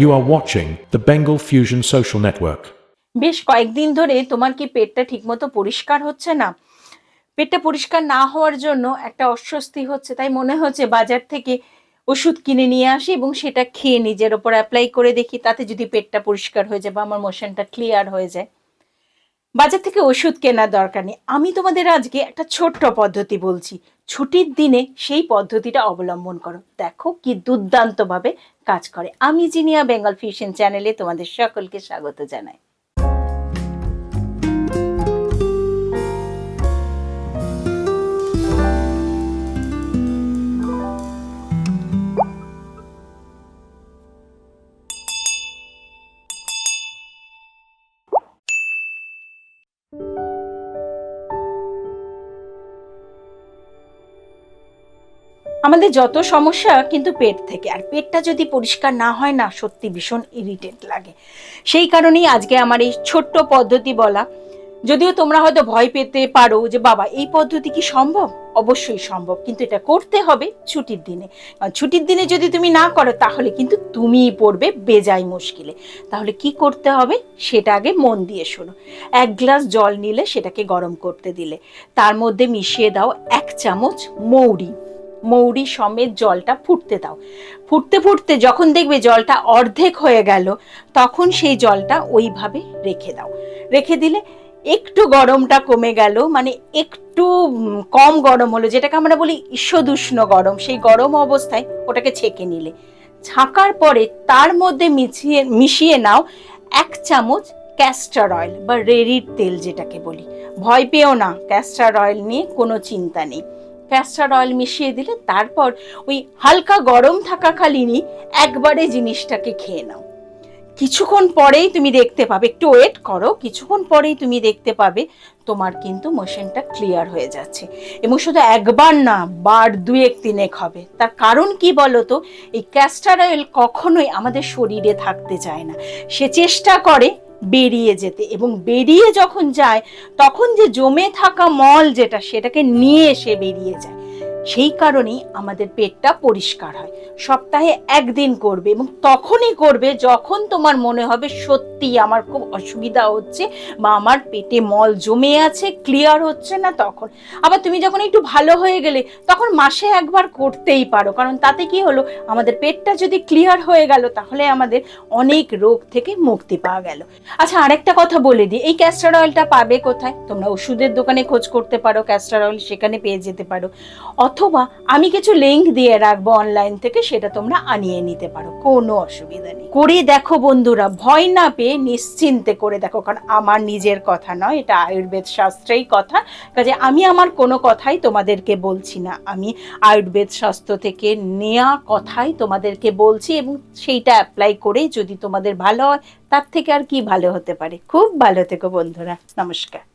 You are watching the Bengal Fusion Social Network. বেশ কয়েকদিন ধরে তোমার কি পেটটা ঠিকমতো পরিষ্কার হচ্ছে না পেটটা পরিষ্কার না হওয়ার জন্য একটা অস্বস্তি হচ্ছে, তাই মনে হচ্ছে বাজার থেকে ওষুধ কিনে নিয়ে আসি এবং সেটা খেয়ে নিজের ওপর অ্যাপ্লাই করে দেখি, তাতে যদি পেটটা পরিষ্কার হয়ে যায় বা আমার মোশনটা ক্লিয়ার হয়ে যায় বাজার থেকে ওষুধ কেনার দরকার নেই। আমি তোমাদের আজকে একটা ছোট্ট পদ্ধতি বলছি। ছুটির দিনে সেই পদ্ধতিটা অবলম্বন করো। দেখো কি দুর্দান্তভাবে কাজ করে। আমি জিনিয়া বেঙ্গল ফিউশন চ্যানেলে তোমাদের সকলকে স্বাগত জানাই। আমাদের যত সমস্যা কিন্তু পেট থেকে, আর পেটটা যদি পরিষ্কার না হয় না, সত্যি ভীষণ ইরিটেট লাগে। সেই কারণেই আজকে আমার এই ছোট্ট পদ্ধতি বলা। যদিও তোমরা হয়তো ভয় পেতে পারো যে, বাবা, এই পদ্ধতি কি সম্ভব? অবশ্যই সম্ভব, কিন্তু এটা করতে হবে ছুটির দিনে। ছুটির দিনে যদি তুমি না করো, তাহলে কিন্তু তুমিই পড়বে বেজায় মুশকিলে। তাহলে কি করতে হবে? সেটা আগে মন দিয়ে শোনো। এক গ্লাস জল নিলে সেটাকে গরম করতে দিলে। তার মধ্যে মিশিয়ে দাও এক চামচ মৌরি। মৌরি সমেত জলটা ফুটতে দাও। ফুটতে ফুটতে যখন দেখবে জলটা অর্ধেক হয়ে গেল, তখন সেই জলটা ওইভাবে রেখে দাও। রেখে দিলে একটু গরমটা কমে গেল মানে একটু কম গরম হলো, যেটাকে আমরা বলি ঈষদুষ্ণ গরম, সেই গরম অবস্থায় ওটাকে ছেঁকে নিলে। ছাঁকার পরে তার মধ্যে মিশিয়ে মিশিয়ে নাও এক চামচ ক্যাস্টার অয়েল বা রেড়ির তেল যেটাকে বলি। ভয় পেও না ক্যাস্টার অয়েল নিয়ে কোনো চিন্তা নেই। ক্যাস্টার অয়েল মিশিয়ে দিলে তারপর ওই হালকা গরম থাকাকালীনই একবারে জিনিসটাকে খেয়ে নাও। কিছুক্ষণ পরেই তুমি দেখতে পাবে, একটু ওয়েট করো, কিছুক্ষণ পরেই তুমি দেখতে পাবে তোমার কিন্তু মোশনটা ক্লিয়ার হয়ে যাচ্ছে। এবং শুধু একবার না, বার দুয়েক তিনেক হবে। তার কারণ কি বলো তো এই ক্যাস্টার অয়েল কখনোই আমাদের শরীরে থাকতে চায় না। সে চেষ্টা করে বেরিয়ে যেতে। এবং বেরিয়ে যখন যায়, তখন যে জমে থাকা মল যেটা, সেটাকে নিয়ে এসে বেরিয়ে যায়। সেই কারণেই আমাদের পেটটা পরিষ্কার হয়। সপ্তাহে একদিন করবে এবং তখনই করবে যখন তোমার মনে হবে সত্যি আমার খুব অসুবিধা হচ্ছে বা আমার পেটে মল জমে আছে ক্লিয়ার হচ্ছে না তখন। আবার তুমি যখন একটু ভালো হয়ে গেলে তখন মাসে একবার করতেই পারো। কারণ তাতে কি হলো? আমাদের পেটটা যদি ক্লিয়ার হয়ে গেল তাহলে আমাদের অনেক রোগ থেকে মুক্তি পাওয়া গেল। আচ্ছা আরেকটা কথা বলে দিই। এই ক্যাস্টার অয়েলটা পাবে কোথায়? তোমরা ওষুধের দোকানে খোঁজ করতে পারো ক্যাস্টার অয়েল সেখানে পেয়ে যেতে পারো। অথবা আমি কিছু লিংক দিয়ে রাখব অনলাইন থেকে, সেটা তোমরা আনিয়ে নিতে পারো। কোনো অসুবিধা নেই। করে দেখো বন্ধুরা, ভয় না পেয়ে নিশ্চিন্তে করে দেখো, কারণ আমার নিজের কথা নয়, এটা আয়ুর্বেদ শাস্ত্রেই কথা। কাজে আমি আমার কোনো কথাই তোমাদেরকে বলছি না। আমি আয়ুর্বেদ শাস্ত্র থেকে নেয়া কথাই তোমাদেরকে বলছি এবং সেইটা অ্যাপ্লাই করে যদি তোমাদের ভালো হয়, তার থেকে আর কি ভালো হতে পারে? খুব ভালো থেকো বন্ধুরা। নমস্কার।